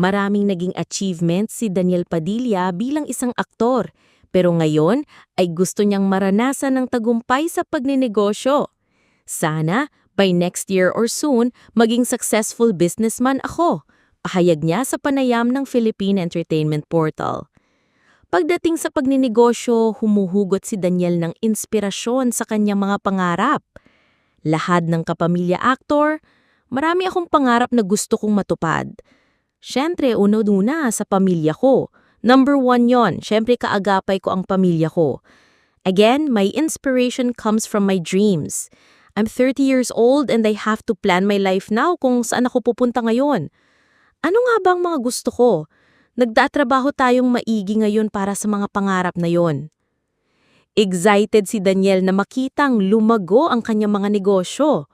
Maraming naging achievements si Daniel Padilla bilang isang aktor, pero ngayon ay gusto niyang maranasan ng tagumpay sa pagninegosyo. Sana, by next year or soon, maging successful businessman ako, pahayag niya sa panayam ng Philippine Entertainment Portal. Pagdating sa pagninegosyo, humuhugot si Daniel ng inspirasyon sa kanyang mga pangarap. Lahad ng kapamilya actor, marami akong pangarap na gusto kong matupad. Siyempre, uno-una sa pamilya ko. Number one yon, siyempre kaagapay ko ang pamilya ko. Again, my inspiration comes from my dreams. I'm 30 years old and I have to plan my life now kung saan ako pupunta ngayon. Ano nga ba ang mga gusto ko? Nagtatrabaho tayong maigi ngayon para sa mga pangarap na yon. Excited si Daniel na makitang lumago ang kanyang mga negosyo.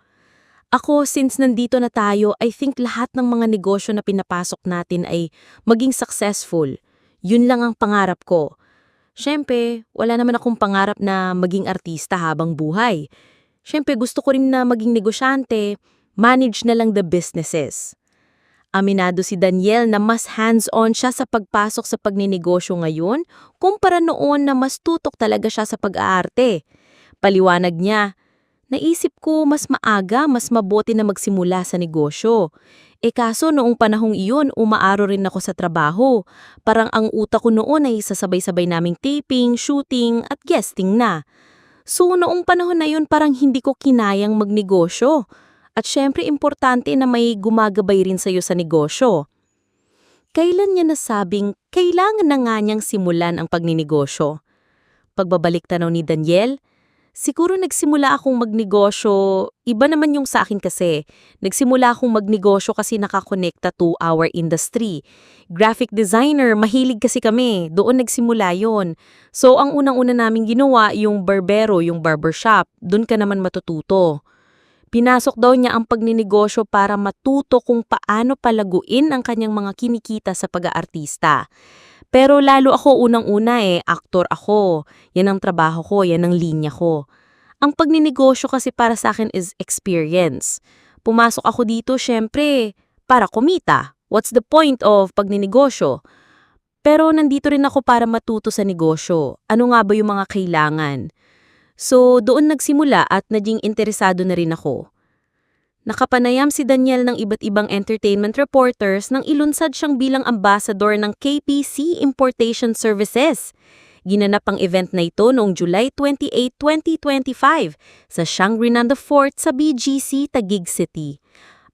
Ako, since nandito na tayo, I think lahat ng mga negosyo na pinapasok natin ay maging successful. Yun lang ang pangarap ko. Siyempre, wala naman akong pangarap na maging artista habang buhay. Siyempre, gusto ko rin na maging negosyante, manage na lang the businesses. Aminado si Daniel na mas hands-on siya sa pagpasok sa pagninegosyo ngayon kumpara noon na mas tutok talaga siya sa pag-aarte. Paliwanag niya, naisip ko mas maaga, mas mabuti na magsimula sa negosyo. E kaso noong panahong iyon, umaaro rin ako sa trabaho. Parang ang utak ko noon ay sasabay-sabay naming taping, shooting at guesting na. So noong panahon na yun parang hindi ko kinayang magnegosyo. At syempre importante na may gumagabay rin sa'yo sa negosyo. Kailan niya nasabing kailangan na nga niyang simulan ang pagninegosyo? Pagbabalik tanaw ni Daniel, siguro nagsimula akong magnegosyo, iba naman yung sa akin kasi. Nagsimula akong magnegosyo kasi nakakonekta to our industry. Graphic designer, mahilig kasi kami, doon nagsimula yon. So ang unang-una naming ginawa, yung barbero, yung barbershop, doon ka naman matututo. Pinasok daw niya ang pagninegosyo para matuto kung paano palaguin ang kanyang mga kinikita sa pag-aartista. Pero lalo ako unang-una eh, aktor ako. Yan ang trabaho ko, yan ang linya ko. Ang pagninegosyo kasi para sa akin is experience. Pumasok ako dito syempre para kumita. What's the point of pagninegosyo? Pero nandito rin ako para matuto sa negosyo. Ano nga ba yung mga kailangan? So, doon nagsimula at naging interesado na rin ako. Nakapanayam si Daniel ng iba't ibang entertainment reporters nang ilunsad siyang bilang ambassador ng KPC Importation Services. Ginanap ang event na ito noong July 28, 2025 sa Shangri-La Fort sa BGC, Taguig City.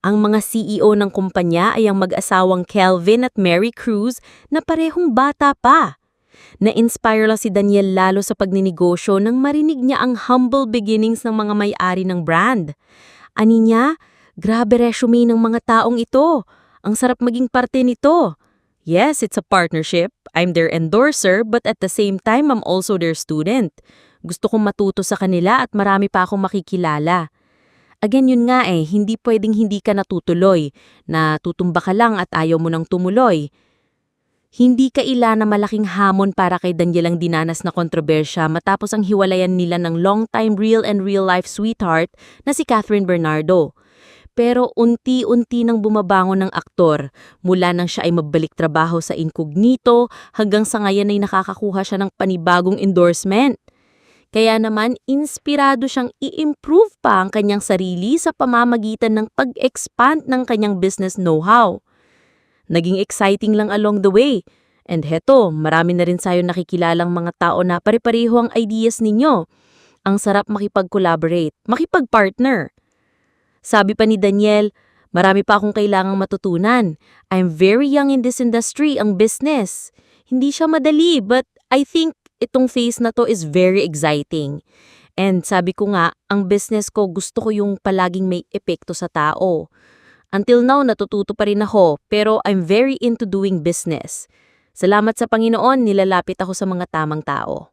Ang mga CEO ng kumpanya ay ang mag-asawang Kelvin at Mary Cruz na parehong bata pa. Na-inspire lang si Daniel lalo sa pagninegosyo nang marinig niya ang humble beginnings ng mga may-ari ng brand. Ani niya, grabe resume ng mga taong ito. Ang sarap maging parte nito. Yes, it's a partnership. I'm their endorser but at the same time I'm also their student. Gusto kong matuto sa kanila at marami pa akong makikilala. Again, yun nga eh, hindi pwedeng hindi ka natutuloy, na tutumba ka lang at ayaw mo nang tumuloy. Hindi kaila na malaking hamon para kay Daniel ang dinanas na kontrobersya matapos ang hiwalayan nila ng long-time real and real-life sweetheart na si Catherine Bernardo. Pero unti-unti nang bumabangon ng aktor mula nang siya ay magbalik trabaho sa incognito hanggang sa ngayon ay nakakakuha siya ng panibagong endorsement. Kaya naman, inspirado siyang i-improve pa ang kanyang sarili sa pamamagitan ng pag-expand ng kanyang business know-how. Naging exciting lang along the way. And heto, marami na rin sayo nakikilalang mga tao na pare-pareho ang ideas ninyo. Ang sarap makipag-collaborate, makipag-partner. Sabi pa ni Daniel, marami pa akong kailangang matutunan. I'm very young in this industry, ang business. Hindi siya madali, but I think itong phase na to is very exciting. And sabi ko nga, ang business ko gusto ko yung palaging may epekto sa tao. Until now, natututo pa rin ako, pero I'm very into doing business. Salamat sa Panginoon, nilalapit ako sa mga tamang tao.